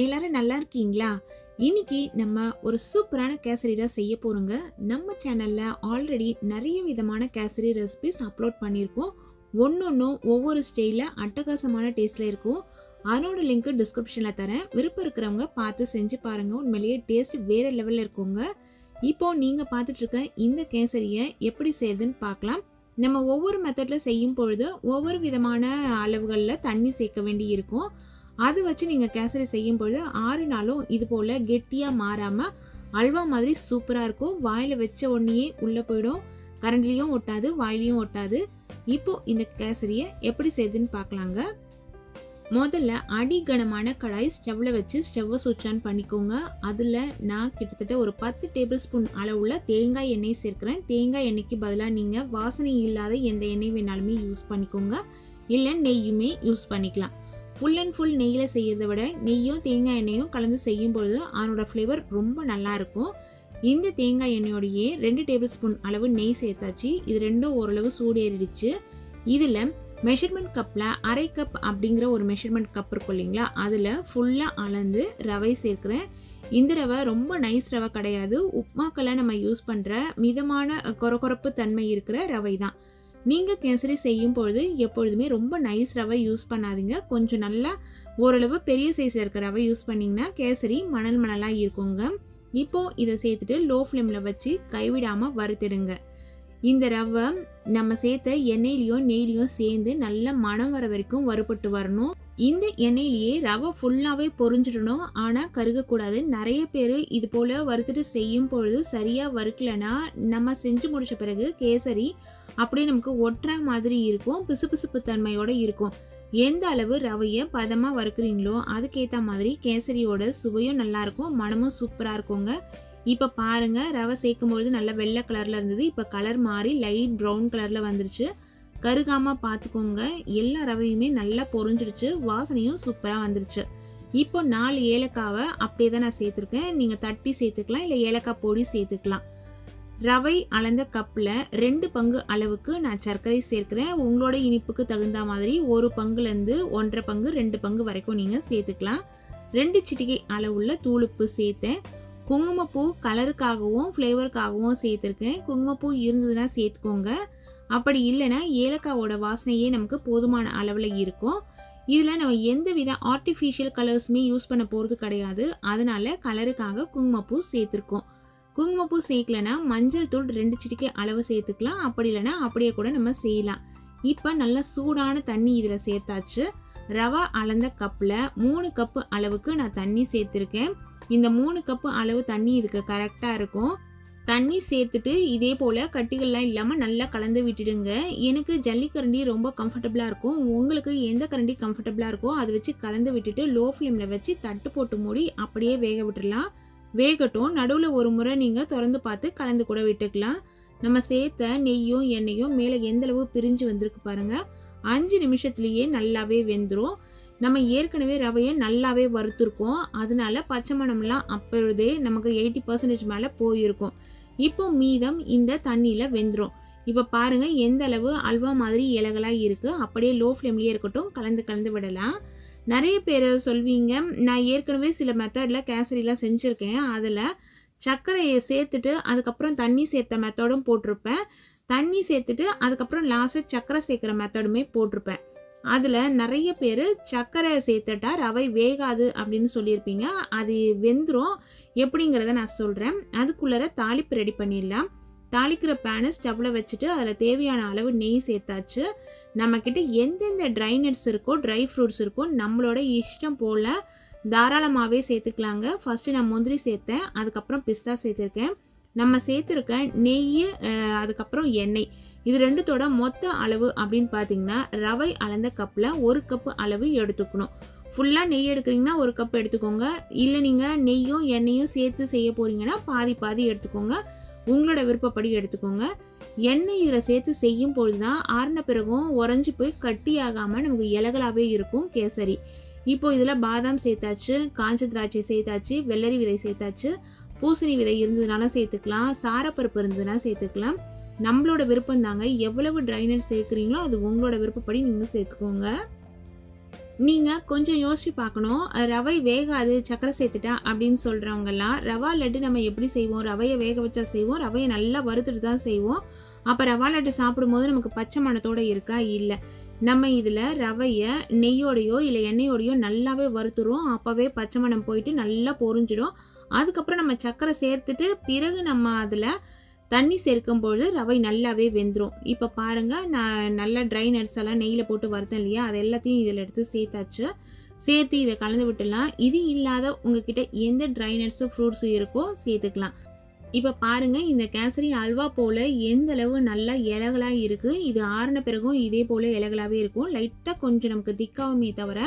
எல்லாரும் நல்லா இருக்கீங்களா? இன்னைக்கு நம்ம ஒரு சூப்பரான கேசரி தான் செய்ய போறோங்க. நம்ம சேனல்ல ஆல்ரெடி நிறைய விதமான கேசரி ரெசிபிஸ் அப்லோட் பண்ணியிருக்கோம். ஒன்னொன்னும் ஒவ்வொரு ஸ்டைலில் அட்டகாசமான டேஸ்ட்ல இருக்கும். அதனோட லிங்க் டிஸ்கிரிப்ஷனில் தரேன். விருப்பம் இருக்கிறவங்க பார்த்து செஞ்சு பாருங்க. உண்மையிலேயே டேஸ்ட் வேற லெவலில் இருக்குங்க. இப்போ நீங்கள் பார்த்துட்டு இருக்க இந்த கேசரியை எப்படி செய்யுதுன்னு பார்க்கலாம். நம்ம ஒவ்வொரு மெத்தடில் செய்யும் பொழுது ஒவ்வொரு விதமான அளவுகளில் தண்ணி சேர்க்க வேண்டி இருக்கும். அது வச்சு நீங்கள் கேசரி செய்யும் பொழுது ஆறு நாளும் இது போல் கெட்டியாக மாறாமல் அல்வா மாதிரி சூப்பராக இருக்கும். வாயில் வச்ச உடனேயே உள்ளே போயிடும். கரண்ட்லேயும் ஒட்டாது வாயிலையும் ஒட்டாது. இப்போது இந்த கேசரியை எப்படி செய்யுதுன்னு பார்க்கலாங்க. முதல்ல அடிகனமான கடாய் ஸ்டவ்வில் வச்சு ஸ்டவ்வை சுவிட்ச் ஆன் பண்ணிக்கோங்க. அதில் நான் கிட்டத்தட்ட ஒரு பத்து டேபிள் ஸ்பூன் அளவுள்ள தேங்காய் எண்ணெய் சேர்க்குறேன். தேங்காய் எண்ணெய்க்கு பதிலாக நீங்கள் வாசனை இல்லாத எந்த எண்ணெய் வேணாலுமே யூஸ் பண்ணிக்கோங்க. இல்லை நெய்யுமே யூஸ் பண்ணிக்கலாம். ஃபுல் அண்ட் ஃபுல் நெய்யில் செய்யறதை விட நெய்யும் தேங்காய் எண்ணெயும் கலந்து செய்யும் பொழுது அதனோட ஃப்ளேவர் ரொம்ப நல்லா இருக்கும் இந்த தேங்காய் எண்ணெயோடையே ரெண்டு டேபிள் ஸ்பூன் அளவு நெய் சேர்த்தாச்சு. இது ரெண்டும் ஓரளவு சூடேறிடுச்சு. இதில் மெஷர்மெண்ட் கப்பில் அரை கப் அப்படிங்கிற ஒரு மெஷர்மெண்ட் கப் இருக்கும் இல்லைங்களா? அதில் ஃபுல்லாக அளந்து ரவை சேர்க்குறேன். இந்த ரவை ரொம்ப நைஸ் ரவை கிடையாது. உப்மாக்கெல்லாம் நம்ம யூஸ் பண்ணுற மிதமான கொரகொரப்பு தன்மை இருக்கிற ரவை தான் நீங்கள் கேசரி செய்யும் பொழுது எப்பொழுதுமே ரொம்ப நைஸ் ரவை யூஸ் பண்ணாதீங்க. கொஞ்சம் நல்லா ஓரளவு பெரிய சைஸில் இருக்கிற ரவை யூஸ் பண்ணிங்கன்னா கேசரி மணல் மணலாக இருக்குங்க. இப்போது இதை சேர்த்துட்டு லோ ஃப்ளேமில் வச்சு கைவிடாமல் வறுத்திடுங்க. இந்த ரவை நம்ம சேர்த்த எண்ணெயிலையும் நெய்லையும் சேர்ந்து நல்ல மனம் வர வரைக்கும் வறுபட்டு வரணும். இந்த எண்ணெயிலேயே ரவை ஃபுல்லாகவே பொரிஞ்சிடணும். ஆனால் கருகக்கூடாது. நிறைய பேர் இது போல் வறுத்துட்டு செய்யும் பொழுது சரியாக வறுக்கலைன்னா நம்ம செஞ்சு முடித்த பிறகு கேசரி அப்படியே நமக்கு ஒட்டுற மாதிரி இருக்கும் பிசுபிசுப்பு தன்மையோடு இருக்கும். எந்த அளவு ரவையை பதமாக வறுக்குறீங்களோ அதுக்கேற்ற மாதிரி கேசரியோட சுவையும் நல்லாயிருக்கும் மனமும் சூப்பராக இருக்குங்க. இப்போ பாருங்க ரவை சேர்க்கும் பொழுது நல்லா வெள்ளை கலரில் இருந்தது இப்போ கலர் மாறி லைட் ப்ரௌன் கலரில் வந்துருச்சு. கருகாமல் பார்த்துக்கோங்க எல்லா ரவையுமே நல்லா பொறிஞ்சிடுச்சு வாசனையும் சூப்பராக வந்துருச்சு. இப்போ நாலு ஏலக்காவை அப்படியே தான் நான் சேர்த்துருக்கேன். நீங்கள் தட்டி சேர்த்துக்கலாம் இல்லை ஏலக்காய் பொடி சேர்த்துக்கலாம். ரவை அளந்த கப்பில் ரெண்டு பங்கு அளவுக்கு நான் சர்க்கரை சேர்க்குறேன். உங்களோட இனிப்புக்கு தகுந்த மாதிரி ஒரு பங்குலேருந்து ஒன்றரை பங்கு ரெண்டு பங்கு வரைக்கும் நீங்கள் சேர்த்துக்கலாம். ரெண்டு சிட்டிகை அளவுள்ள தூளுப்பு சேர்த்தேன். குங்குமப்பூ கலருக்காகவும் ஃப்ளேவருக்காகவும் சேர்த்துருக்கேன். குங்குமப்பூ இருந்ததுன்னா சேர்த்துக்கோங்க. அப்படி இல்லைன்னா ஏலக்காவோட வாசனையே நமக்கு போதுமான அளவில் இருக்கும். இதில் நம்ம எந்த வித ஆர்டிஃபிஷியல் கலர்ஸுமே யூஸ் பண்ண போகிறது கிடையாது. அதனால கலருக்காக குங்குமப்பூ சேர்த்துருக்கோம். குங்குமப்பூ சேர்க்கலனா மஞ்சள் தூள் ரெண்டு சிட்டிக்கை அளவு சேர்த்துக்கலாம். அப்படி இல்லைன்னா அப்படியே கூட நம்ம செய்யலாம். இப்போ நல்லா சூடான தண்ணி இதில் சேர்த்தாச்சு. ரவா அளந்த கப்பில் மூணு கப்பு அளவுக்கு நான் தண்ணி சேர்த்துருக்கேன். இந்த மூணு கப்பு அளவு தண்ணி இதுக்கு கரெக்டாக இருக்கும். தண்ணி சேர்த்துட்டு இதே போல் கட்டிகள்லாம் இல்லாமல் நல்லா கலந்து விட்டுடுங்க. எனக்கு ஜல்லிக்கரண்டி ரொம்ப கம்ஃபர்டபுளாக இருக்கும். உங்களுக்கு எந்த கரண்டி கம்ஃபர்டபுளாக இருக்கோ அதை வச்சு கலந்து விட்டுட்டு லோ ஃப்ளேமில் வச்சு தட்டு போட்டு மூடி அப்படியே வேக விட்டுடலாம். வேகட்டும். நடுவில் ஒரு முறை நீங்கள் திறந்து பார்த்து கலந்து கூட விட்டுக்கலாம். நம்ம சேர்த்த நெய்யும் எண்ணெயும் மேலே எந்தளவு பிரிஞ்சு வந்திருக்கு பாருங்கள் அஞ்சு நிமிஷத்துலேயே நல்லாவே வெந்துடும் நம்ம ஏற்கனவே ரவையை நல்லாவே வறுத்துருக்கோம். அதனால பச்சை மணம்லாம் அப்பொழுதே நமக்கு எயிட்டி பர்சன்டேஜ் மேலே போயிருக்கும். இப்போ மீதம் இந்த தண்ணியில் வெந்துடும் இப்போ பாருங்கள் எந்த அளவு அல்வா மாதிரி இலகலாக இருக்குது அப்படியே லோ ஃப்ளேம்லேயே இருக்கட்டும். கலந்து கலந்து விடலாம். நிறைய பேர் சொல்வீங்க நான் ஏற்கனவே சில மெத்தடில் கேசரிலாம் செஞ்சுருக்கேன். அதில் சர்க்கரையை சேர்த்துட்டு அதுக்கப்புறம் தண்ணி சேர்த்த மெத்தடும் போட்டிருப்பேன். தண்ணி சேர்த்துட்டு அதுக்கப்புறம் லாஸ்ட்டு சர்க்கரை சேர்க்குற மெத்தடுமே போட்டிருப்பேன். அதில் நிறைய பேர் சர்க்கரை சேர்த்துட்டா ரவை வேகாது அப்படின்னு சொல்லியிருப்பீங்க. அது வெந்துடும் எப்படிங்கிறத நான் சொல்கிறேன் அதுக்குள்ளே தாளிப்பு ரெடி பண்ணிடலாம். தாளிக்கிற பேனை ஸ்டவ்வில் வச்சுட்டு அதில் தேவையான அளவு நெய் சேர்த்தாச்சு. நம்மக்கிட்ட எந்தெந்த ட்ரை நட்ஸ் இருக்கோ ட்ரை ஃப்ரூட்ஸ் இருக்கோ நம்மளோட இஷ்டம் போல் தாராளமாகவே சேர்த்துக்கலாங்க. ஃபஸ்ட்டு நான் முந்திரி சேர்த்தேன் அதுக்கப்புறம் பிஸ்தா சேர்த்துருக்கேன். நம்ம சேர்த்துருக்க நெய் அதுக்கப்புறம் எண்ணெய். இது ரெண்டுத்தோட மொத்த அளவு அப்படின்னு பார்த்தீங்கன்னா ரவை அளந்த கப்பில் ஒரு கப்பு அளவு எடுத்துக்கணும். ஃபுல்லாக நெய் எடுக்கிறீங்கன்னா ஒரு கப் எடுத்துக்கோங்க. இல்லை நீங்கள் நெய்யும் எண்ணெயும் சேர்த்து செய்ய போகிறீங்கன்னா பாதி பாதி எடுத்துக்கோங்க. உங்களோட விருப்பப்படி எடுத்துக்கோங்க. எண்ணெய் இதில் சேர்த்து செய்யும் பொழுது தான் ஆறின பிறகும் உறைஞ்சி போய் கட்டியாகாமல் நமக்கு இலகலாகவே இருக்கும் கேசரி. இப்போ இதில் பாதாம் சேர்த்தாச்சு காஞ்ச திராட்சை சேர்த்தாச்சு வெள்ளரி விதை சேர்த்தாச்சு. பூசணி விதை இருந்ததுனால சேர்த்துக்கலாம் சாரப்பருப்பு இருந்ததுன்னா சேர்த்துக்கலாம். நம்மளோட விருப்பம் தாங்க எவ்வளவு ட்ரைனர் சேர்க்குறீங்களோ அது உங்களோட விருப்பப்படி நீங்கள் சேர்த்துக்கோங்க. நீங்கள் கொஞ்சம் யோசிச்சு பார்க்கணும். ரவை வேகாது சக்கரை சேர்த்துட்டா அப்படின்னு சொல்கிறவங்கெல்லாம் ரவா லட்டு நம்ம எப்படி செய்வோம்? ரவையை வேக வச்சா செய்வோம் ரவையை நல்லா வறுத்துட்டு தான் செய்வோம். அப்போ ரவா லட்டு சாப்பிடும்போது நமக்கு பச்சை மனத்தோடு இருக்கா? இல்லை. நம்ம இதில் ரவையை நெய்யோடையோ இல்லை எண்ணெயோடையோ நல்லாவே வறுத்துரும் அப்போவே பச்சை மணம் போயிட்டு நல்லா பொறிஞ்சிடும் அதுக்கப்புறம் நம்ம சர்க்கரை சேர்த்துட்டு பிறகு நம்ம அதில் தண்ணி சேர்க்கும்போது ரவை நல்லாவே வெந்துடும் இப்போ பாருங்கள் நான் நல்லா ட்ரை நட்ஸ் எல்லாம் நெய்யில் போட்டு வறுத்தேன் இல்லையா? அது எல்லாத்தையும் இதில் எடுத்து சேர்த்தாச்சு. சேர்த்து இதை கலந்து விட்டுலாம் இது இல்லாத உங்ககிட்ட எந்த ட்ரை நட்ஸு ஃப்ரூட்ஸும் இருக்கோ சேர்த்துக்கலாம். இப்போ பாருங்கள் இந்த கேசரி அல்வா போல் எந்த அளவு நல்லா இலகலாக இருக்குது இது ஆறின பிறகும் இதே போல் இலகலாகவே இருக்கும். லைட்டாக கொஞ்சம் நமக்கு திக்காகுமே தவிர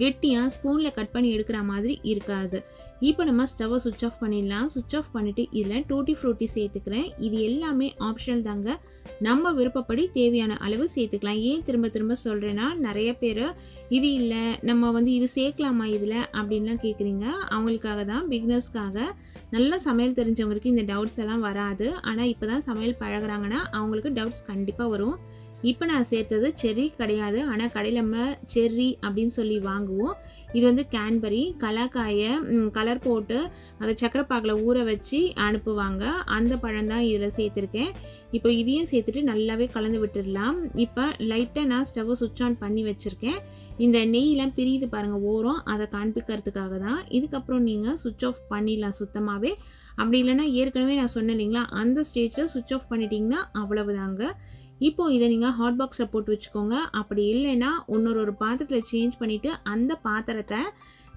கெட்டியாக ஸ்பூனில் கட் பண்ணி எடுக்கிற மாதிரி இருக்காது. இப்போ நம்ம ஸ்டவ்வை சுவிச் ஆஃப் பண்ணிடலாம். சுவிச் ஆஃப் பண்ணிவிட்டு இதில் டூட்டி ஃப்ரூட்டி சேர்த்துக்கிறேன். இது எல்லாமே ஆப்ஷனல் தாங்க. நம்ம விருப்பப்படி தேவையான அளவு சேர்த்துக்கலாம். ஏன் திரும்ப திரும்ப சொல்கிறேன்னா நிறைய பேர் இது இல்லை நம்ம வந்து இது சேர்க்கலாமா இதில் அப்படின்லாம் கேட்குறீங்க. அவங்களுக்காக தான் பிக்னஸ்க்காக நல்லா சமையல் தெரிஞ்சவங்களுக்கு இந்த டவுட்ஸ் எல்லாம் வராது. ஆனால் இப்போ தான் சமையல் பழகுறாங்கன்னா அவங்களுக்கு டவுட்ஸ் கண்டிப்பாக வரும். இப்போ நான் சேர்த்தது செர்ரி கிடையாது. ஆனால் கடையில் நம்ம செர்ரி அப்படின்னு சொல்லி வாங்குவோம். இது வந்து கேன்பரி கலாக்காயை கலர் போட்டு அதை சக்கரைப்பாக்கில் ஊற வச்சு அனுப்புவாங்க. அந்த பழம் தான் இதில் சேர்த்துருக்கேன். இப்போ இதையும் சேர்த்துட்டு நல்லாவே கலந்து விட்டுடலாம். இப்போ லைட்டாக நான் ஸ்டவ்வை சுவிட்ச் ஆன் பண்ணி வச்சுருக்கேன். இந்த நெய்யெலாம் பிரியுது பாருங்கள் ஓரம். அதை காண்பிக்கிறதுக்காக தான். இதுக்கப்புறம் நீங்கள் சுவிட்ச் ஆஃப் பண்ணிடலாம் சுத்தமாகவே அப்படி இல்லைன்னா ஏற்கனவே நான் சொன்னேன் இல்லைங்களா? அந்த ஸ்டேஜில் சுவிட்ச் ஆஃப் பண்ணிட்டீங்கன்னா அவ்வளவுதாங்க. இப்போ இதை நீங்கள் ஹாட் பாக்ஸில் போட்டு வச்சுக்கோங்க. அப்படி இல்லைன்னா இன்னொரு ஒரு பாத்திரத்தில் சேஞ்ச் பண்ணிவிட்டு அந்த பாத்திரத்தை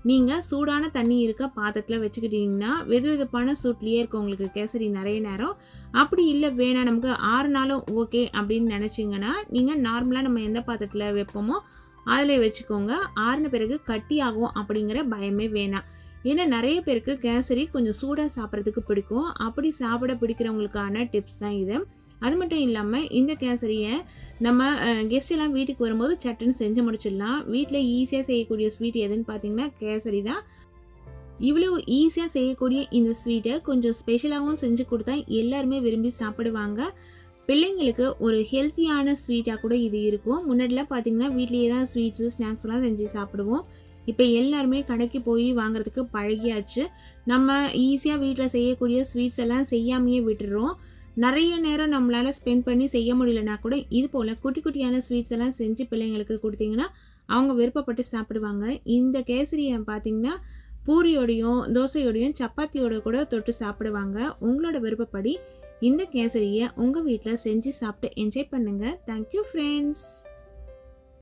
நீங்கள் சூடான தண்ணி இருக்க பாத்திரத்தில் வச்சுக்கிட்டீங்கன்னா வெது வெதுப்பான சூட்லேயே இருக்கும் உங்களுக்கு கேசரி நிறைய நேரம். அப்படி இல்லை வேணாம் நமக்கு ஆறு நாளும் ஓகே அப்படின்னு நினச்சிங்கன்னா நீங்கள் நார்மலாக நம்ம எந்த பாத்திரத்தில் வைப்போமோ அதில் வச்சுக்கோங்க. ஆறுன பிறகு கட்டி ஆகும் அப்படிங்கிற பயமே வேணாம் ஏன்னா நிறைய பேருக்கு கேசரி கொஞ்சம் சூடாக சாப்பிட்றதுக்கு பிடிக்கும். அப்படி சாப்பிட பிடிக்கிறவங்களுக்கான டிப்ஸ் தான் இது. அது மட்டும் இல்லாமல் இந்த கேசரியை நம்ம கெஸ்ட் எல்லாம் வீட்டுக்கு வரும்போது சட்டுன்னு செஞ்சு முடிச்சிடலாம். வீட்டில் ஈஸியாக செய்யக்கூடிய ஸ்வீட் எதுன்னு பார்த்தீங்கன்னா கேசரி தான். இவ்வளோ ஈஸியாக செய்யக்கூடிய இந்த ஸ்வீட்டை கொஞ்சம் ஸ்பெஷலாகவும் செஞ்சு கொடுத்தா எல்லாருமே விரும்பி சாப்பிடுவாங்க. பிள்ளைங்களுக்கு ஒரு ஹெல்த்தியான ஸ்வீட்டாக கூட இது இருக்கும். முன்னாடிலாம் பார்த்தீங்கன்னா வீட்லேயே தான் ஸ்வீட்ஸு ஸ்நாக்ஸ்லாம் செஞ்சு சாப்பிடுவோம். இப்போ எல்லாருமே கடைக்கு போய் வாங்குறதுக்கு பழகியாச்சு. நம்ம ஈஸியாக வீட்டில் செய்யக்கூடிய ஸ்வீட்ஸ் எல்லாம் செய்யாமையே விட்டுறோம். நிறைய நேரம் நம்மளால் ஸ்பெண்ட் பண்ணி செய்ய முடியலனா கூட இது போல் குட்டி குட்டியான ஸ்வீட்ஸ் எல்லாம் செஞ்சு பிள்ளைங்களுக்கு கொடுத்தீங்கன்னா அவங்க விருப்பப்பட்டு சாப்பிடுவாங்க. இந்த கேசரியை பார்த்தீங்கன்னா பூரியோடையும் தோசையோடையும் சப்பாத்தியோட கூட தொட்டு சாப்பிடுவாங்க. உங்களோட விருப்பப்படி இந்த கேசரியை உங்கள் வீட்டில் செஞ்சு சாப்பிட்டு என்ஜாய் பண்ணுங்கள் தேங்க்யூ ஃப்ரெண்ட்ஸ்